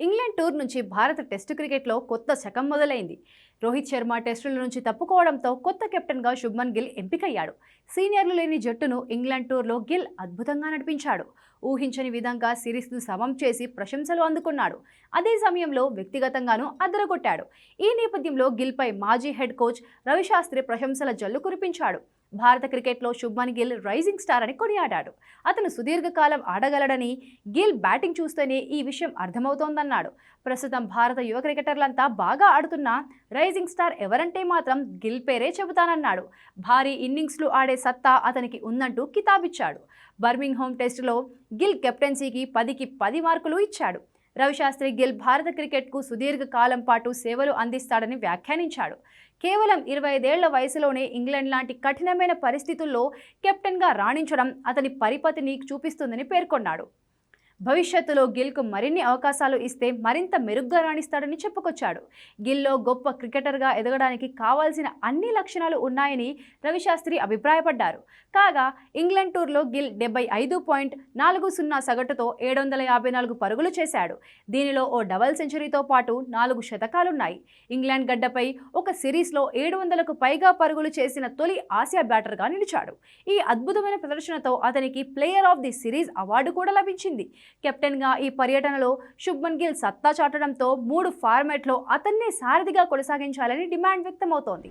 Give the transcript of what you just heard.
England tour నుంచి భారత test క్రికెట్లో కొత్త శకం మొదలైంది. రోహిత్ శర్మ టెస్టుల నుంచి తప్పుకోవడంతో కొత్త కెప్టెన్గా శుభ్మన్ గిల్ ఎంపికయ్యాడు. సీనియర్లు లేని జట్టును ఇంగ్లాండ్ టూర్లో గిల్ అద్భుతంగా నడిపించాడు. ఊహించని విధంగా సిరీస్ను సమం చేసి ప్రశంసలు అందుకున్నాడు. అదే సమయంలో వ్యక్తిగతంగానూ అదరగొట్టాడు ఈ నేపథ్యంలో గిల్పై మాజీ హెడ్ కోచ్ రవిశాస్త్రి ప్రశంసల జల్లు కురిపించాడు. భారత క్రికెట్లో శుభ్మన్ గిల్ రైజింగ్ స్టార్ అని కొనియాడాడు. అతను సుదీర్ఘకాలం ఆడగలడని గిల్ బ్యాటింగ్ చూస్తేనే ఈ విషయం అర్థమవుతోందన్నాడు. ప్రస్తుతం భారత యువ క్రికెటర్లంతా బాగా ఆడుతున్న రై రైజింగ్ స్టార్ ఎవరంటే మాత్రం గిల్ పేరే చెబుతానన్నాడు. భారీ ఇన్నింగ్స్లు ఆడే సత్తా అతనికి ఉందంటూ కితాబిచ్చాడు. బర్మింగ్ హోమ్ టెస్టులో గిల్ కెప్టెన్సీకి పదికి పది మార్కులు ఇచ్చాడు. రవిశాస్త్రి గిల్ భారత క్రికెట్కు సుదీర్ఘ కాలం పాటు సేవలు అందిస్తాడని వ్యాఖ్యానించాడు. కేవలం ఇరవై ఐదేళ్ళ వయసులోనే ఇంగ్లాండ్ లాంటి కఠినమైన పరిస్థితుల్లో కెప్టెన్గా రాణించడం అతని పరిపతిని చూపిస్తుందని పేర్కొన్నాడు. భవిష్యత్తులో గిల్కు మరిన్ని అవకాశాలు ఇస్తే మరింత మెరుగ్గా రాణిస్తాడని చెప్పుకొచ్చాడు. గిల్లో గొప్ప క్రికెటర్గా ఎదగడానికి కావాల్సిన అన్ని లక్షణాలు ఉన్నాయని రవిశాస్త్రి అభిప్రాయపడ్డారు. కాగా ఇంగ్లాండ్ టూర్లో గిల్ డెబ్బై ఐదు పాయింట్ నాలుగు సున్నా సగటుతో ఏడు వందల యాభై నాలుగు పరుగులు చేశాడు. దీనిలో ఓ డబల్ సెంచరీతో పాటు నాలుగు శతకాలున్నాయి. ఇంగ్లాండ్ గడ్డపై ఒక సిరీస్లో ఏడు వందలకు పైగా పరుగులు చేసిన తొలి ఆసియా బ్యాటర్గా నిలిచాడు. ఈ అద్భుతమైన ప్రదర్శనతో అతనికి player of the series award కూడా లభించింది. కెప్టెన్గా ఈ పర్యటనలో శుభ్మన్ గిల్ సత్తా చాటడంతో మూడు ఫార్మాట్లో అతన్నే సారథిగా కొనసాగించాలని డిమాండ్ వ్యక్తమవుతోంది.